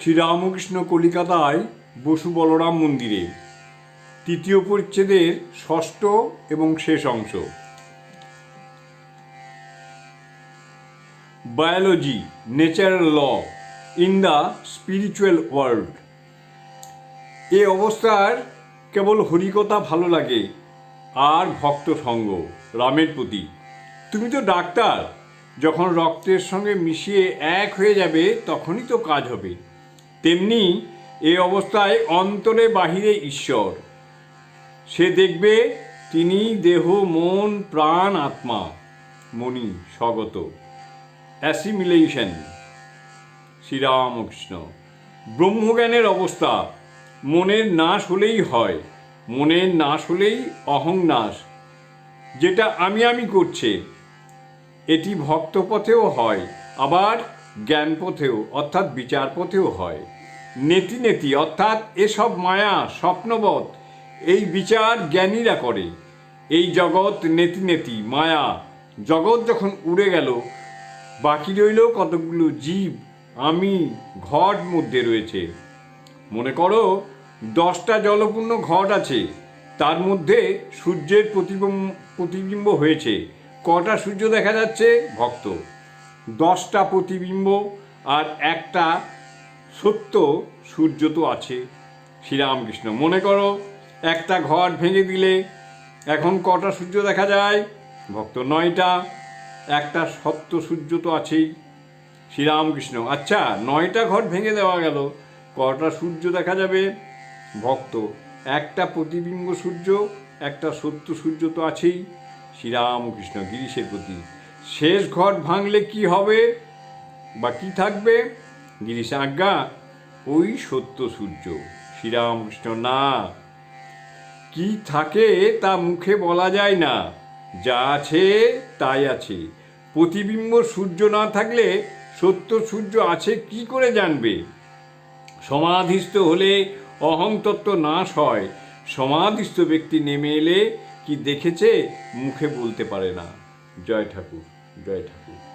শ্রীরামকৃষ্ণ কলিকাতায় বসু বলরাম মন্দিরে। তৃতীয় পরিচ্ছেদের ষষ্ঠ এবং শেষ অংশ। Biology, natural law, in the spiritual world. এ অবস্থার কেবল হরিকথা ভালো লাগে, আর ভক্ত সঙ্গ, রামের প্রতি। তুমি তো ডাক্তার, যখন রক্তের সঙ্গে মিশিয়ে এক হয়ে যাবে, তখনই তো কাজ হবে। তেমনি এ অবস্থায় অন্তরে বাহিরে ঈশ্বর। সে দেখবে তিনি দেহ, মন, প্রাণ, আত্মা। মণি, স্বগত। অ্যাসিমিলেশন। শ্রীরামকৃষ্ণ। ব্রহ্মজ্ঞানের অবস্থা। মনের নাশ হলেই হয়। মনের নাশ হলেই অহং নাশ। যেটা আমি আমি করছে। এটি ভক্তপথেও হয়। আবার জ্ঞান পথেও অর্থাৎ বিচার পথেও হয়। নেতি নেতি অর্থাৎ এসব মায়া স্বপ্নবৎ এই বিচার জ্ঞানীরা করে। এই জগৎ নেতি নেতি মায়া, জগৎ যখন উড়ে গেল, বাকি রইল কতগুলো জীব, আমি, ঘট মধ্যে রয়েছে। মনে করো, দশটা জলপূর্ণ ঘট আছে, তার মধ্যে সূর্যের প্রতিবিম্ব প্রতিবিম্ব হয়েছে। কটা সূর্য দেখা যাচ্ছে? ভক্ত। দশটা প্রতিবিম্ব আর একটা সত্য সূর্য তো আছে। শ্রীরামকৃষ্ণ, মনে করো একটা ঘট ভেঙে দিলে এখন কটা সূর্য দেখা যায়? ভক্ত, নয়টা। একটা সত্য সূর্য তো আছেই। শ্রীরামকৃষ্ণ আচ্ছা নয়টা ঘর ভেঙে দেওয়া গেল, কটা সূর্য দেখা যাবে? ভক্ত, একটা প্রতিবিম্ব সূর্য, একটা সত্য সূর্য তো আছেই। শ্রীরামকৃষ্ণ, গিরিশের প্রতি শেষ ঘট ভাঙলে কি হবে বা কি থাকবে? গিরিশ আজ্ঞা, ওই সত্য সূর্য, শ্রীরামকৃষ্ণ না। কি থাকে তা মুখে বলা যায় না। যা আছে তাই আছে। প্রতিবিম্ব সূর্য না থাকলে সত্য সূর্য আছে কি করে জানবে? সমাধিস্থ হলে অহং তত্ত্ব নাশ হয়। সমাধিস্থ ব্যক্তি নেমে এলে কি দেখেছে? মুখে বলতে পারে না। জয় ঠাকুর জয় ঠাকুর।